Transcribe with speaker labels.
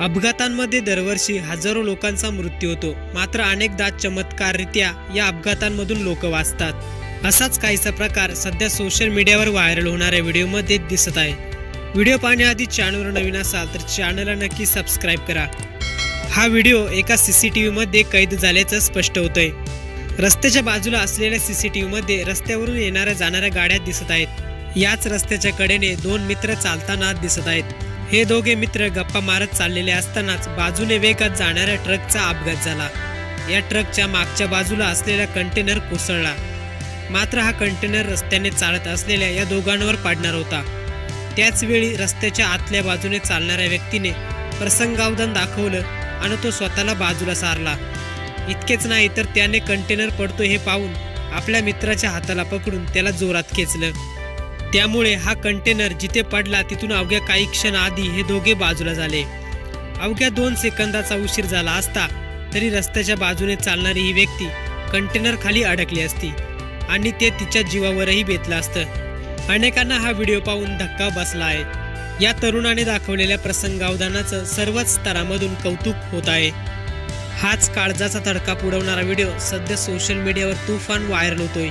Speaker 1: अपघातांमध्ये दरवर्षी हजारो लोकांचा मृत्यू होतो. मात्र अनेकदा चमत्काररित्या या अपघातांमधून लोक वाचतात. असाच काहीसा प्रकार सध्या सोशल मीडियावर व्हायरल होणाऱ्या व्हिडिओमध्ये दिसत आहे. व्हिडिओ पाहण्याआधी चॅनलवर नवीन असाल तर चॅनलला नक्की सबस्क्राईब करा. हा व्हिडिओ एका सी सी टी व्हीमध्ये कैद झाल्याचं स्पष्ट होतंय. रस्त्याच्या बाजूला असलेल्या सी सी टी व्हीमध्ये रस्त्यावरून येणाऱ्या जाणाऱ्या गाड्या दिसत आहेत. याच रस्त्याच्या कडेने दोन मित्र चालताना दिसत आहेत. हे दोघे मित्र गप्पा मारत चाललेले असतानाच बाजूने वेगात जाणाऱ्या ट्रकचा अपघात झाला. या ट्रकच्या मागच्या बाजूला असलेला कंटेनर कोसळला. मात्र हा कंटेनर रस्त्याने चालत असलेल्या या दोघांवर पाडणार होता. त्याचवेळी रस्त्याच्या आतल्या बाजूने चालणाऱ्या व्यक्तीने प्रसंगावधान दाखवलं आणि तो स्वतःला बाजूला सारला. इतकेच नाही तर त्याने कंटेनर पडतो हे पाहून आपल्या मित्राच्या हाताला पकडून त्याला जोरात खेचलं. त्यामुळे हा कंटेनर जिथे पडला तिथून अवघ्या काही क्षण आधी हे दोघे बाजूला झाले. अवघ्या दोन सेकंदाचा उशीर झाला असता तरी रस्त्याच्या बाजूने चालणारी ही व्यक्ती कंटेनर खाली अडकली असती आणि ते तिच्या जीवावरही बेतलं असतं. अनेकांना हा व्हिडिओ पाहून धक्का बसला आहे. या तरुणाने दाखवलेल्या प्रसंगावधानाचं सर्वच स्तरामधून कौतुक होत आहे. हाच काळजाचा तडका पुरवणारा व्हिडिओ सध्या सोशल मीडियावर तुफान व्हायरल होतोय.